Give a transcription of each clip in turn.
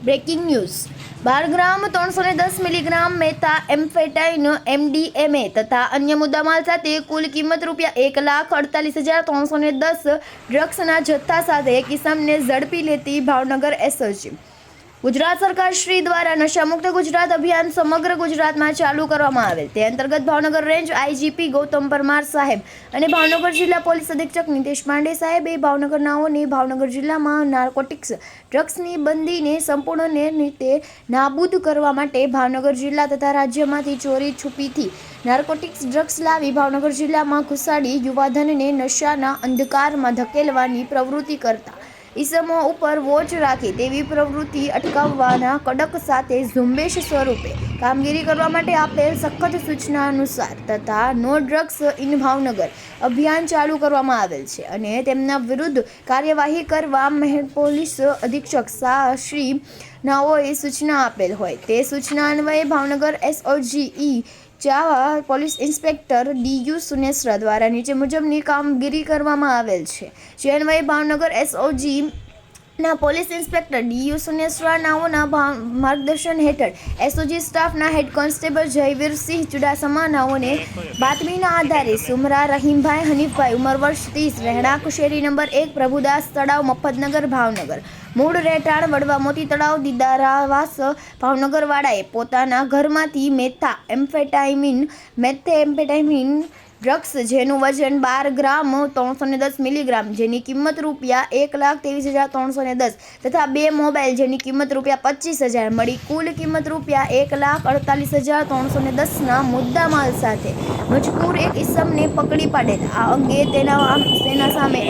Breaking news બાર ગ્રામ ત્રણસો ને દસ મિલીગ્રામ મેથા એમ્ફેટાઇન એમડીએમએ તથા અન્ય મુદ્દામાલ સાથે કુલ કિંમત રૂપિયા એક લાખ અડતાલીસ હજાર ત્રણસો ને દસ ડ્રગ્સના જથ્થા સાથે કિસમને ઝડપી લેતી ભાવનગર એસઓજી. ગુજરાત સરકાર શ્રી દ્વારા નશામુક્ત ગુજરાત અભિયાન સમગ્ર ગુજરાતમાં ચાલુ કરવામાં આવેલ. તે અંતર્ગત ભાવનગર રેન્જ આઈજીપી ગૌતમ પરમાર સાહેબ અને ભાવનગર જિલ્લા પોલીસ અધિક્ષક નિતેશ પાંડે સાહેબે ભાવનગરનાઓને ભાવનગર જિલ્લામાં નાર્કોટિક્સ ડ્રગ્સની બંદીને સંપૂર્ણ રીતે નાબૂદ કરવા માટે ભાવનગર જિલ્લા તથા રાજ્યમાંથી ચોરી છુપીથી નાર્કોટિક્સ ડ્રગ્સ લાવી ભાવનગર જિલ્લામાં ઘુસાડી યુવાધનને નશાના અંધકારમાં ધકેલવાની પ્રવૃત્તિ કરતા. ઈસમો ઉપર વોચ રાખી તેવી પ્રવૃત્તિ અટકાવવાના કડક સાથે ઝુંબેશ સ્વરૂપે કામગીરી કરવા માટે આપેલ સખત સૂચના અનુસાર તથા નો ડ્રગ્સ ઇન ભાવનગર અભિયાન ચાલુ કરવામાં આવેલ છે અને તેમના વિરુદ્ધ કાર્યવાહી કરવા મહેર પોલીસ અધિક્ષક શાહ શ્રી નાઓએ સૂચના આપેલ હોય. તે સૂચના અન્વયે ભાવનગર એસઓજીઈ ચાવા police inspector D U Sunesara દ્વારા નીચે મુજબની કામગીરી કરવામાં આવેલ છે. જે ભાવનગર એસઓજી ના police inspector D U Sunesara નાઓના માર્ગદર્શન હેઠળ એસઓજી સ્ટાફના હેડ કોન્સ્ટેબલ જયવીરસિંહ ચુડાસમા નાઓને બાતમીના આધારે સુમરા રહીમભાઈ હનીફભાઈ ઉંમર વર્ષ ત્રીસ, રહેણાંક શેરી નંબર એક પ્રભુદાસ તળાવ મફતનગર, ભાવનગર. મૂળ રહેઠાણ વડવા મોતી તળાવ દીદારાવાસ ભાવનગરવાળાએ પોતાના ઘરમાંથી મેથા એમ્ફેટાઇમિન મેથે એમ્ફેટાઇમિન ડ્રગ્સ, જેનું વજન બાર ગ્રામ ત્રણસો ને દસ મિલીગ્રામ, જેની કિંમત રૂપિયા એક લાખ ત્રેવીસ હજાર ત્રણસો ને દસ તથા બે મોબાઈલ જેની કિંમત રૂપિયા પચીસ હજાર મળી કુલ કિંમત રૂપિયા એક લાખ અડતાલીસ હજાર ત્રણસો ને દસના મુદ્દામાલ સાથે મજકૂર એક ઇસમને પકડી પાડેલ. આ અંગે તેના તેના સામે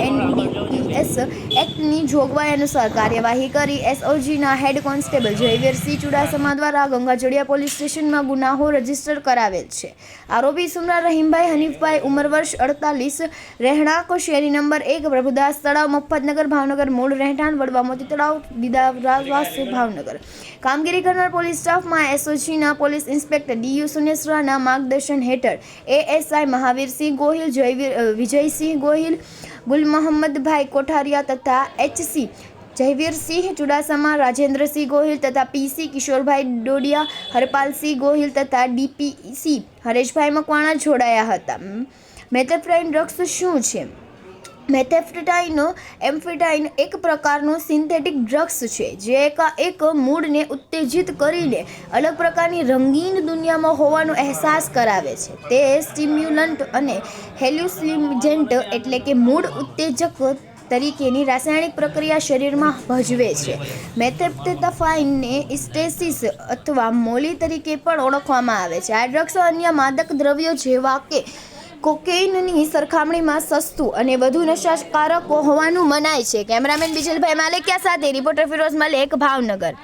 એનડીપીએસ એક્ટની જોગવાઈ અનુસાર કાર્યવાહી કરી એસઓજીના હેડ કોન્સ્ટેબલ જયવીરસિંહ ચુડાસમા દ્વારા ગંગાજળિયા પોલીસ સ્ટેશનમાં ગુનાહો રજિસ્ટર કરાવેલ છે. આરોપી સુમરા રહીમભાઈ હનીફભાઈ ઉંમર વર્ષ અડતાલીસ, રહેણાંક શેરી નંબર એક પ્રભુદાસ તળાવ, મફતનગર, ભાવનગર, મૂળ રહેઠાણ, વડવા મોતી તળાવ બિદાવાસ ભાવનગર. કામગીરી કરનાર પોલીસ સ્ટાફમાં એસઓજીના પોલીસ ઇન્સ્પેક્ટર ડીયુ સુનેસરાના માર્ગદર્શન હેઠળ એએસઆઈ મહાવીરસિંહ ગોહિલ, જયવીર વિજયસિંહ ગોહિલ, ગુલ મોહમ્મદભાઈ કોઠારિયા તથા એચસી જયવીરસિંહ ચુડાસમા, રાજેન્દ્રસિંહ ગોહિલ તથા પીસી કિશોરભાઈ ડોડિયા, હરપાલસિંહ ગોહિલ તથા ડીપીસી હરેશભાઈ મકવાણા જોડાયા હતા. મેથેફ્રાઇન ડ્રગ્સ શું છે? મેથેફ્ટાઇન એમ્ફેટાઇન એક પ્રકારનું સિન્થેટિક ડ્રગ્સ છે જે એક એક મૂળને ઉત્તેજિત કરીને અલગ પ્રકારની રંગીન દુનિયામાં હોવાનો અહેસાસ કરાવે છે. તે સ્ટિમ્યુલન્ટ અને હેલ્યુસિજન્ટ એટલે કે મૂળ ઉત્તેજક તરીકેની રાસાયણિક પ્રક્રિયા શરીરમાં ભજવે છે. મેથેપ્ટેટાફાઇનને ઇસ્ટેસિસ અથવા મોલી તરીકે પણ ઓળખવામાં આવે છે. આ ડ્રગ્સ અન્ય માદક દ્રવ્યો જેવા કે કોકેઇનની સરખામણીમાં સસ્તું અને વધુ નશાકારક હોવાનું મનાય છે. કેમેરામેન બિજલભાઈ માલેકિયા સાથે રિપોર્ટર ફિરોઝ મલેક, ભાવનગર.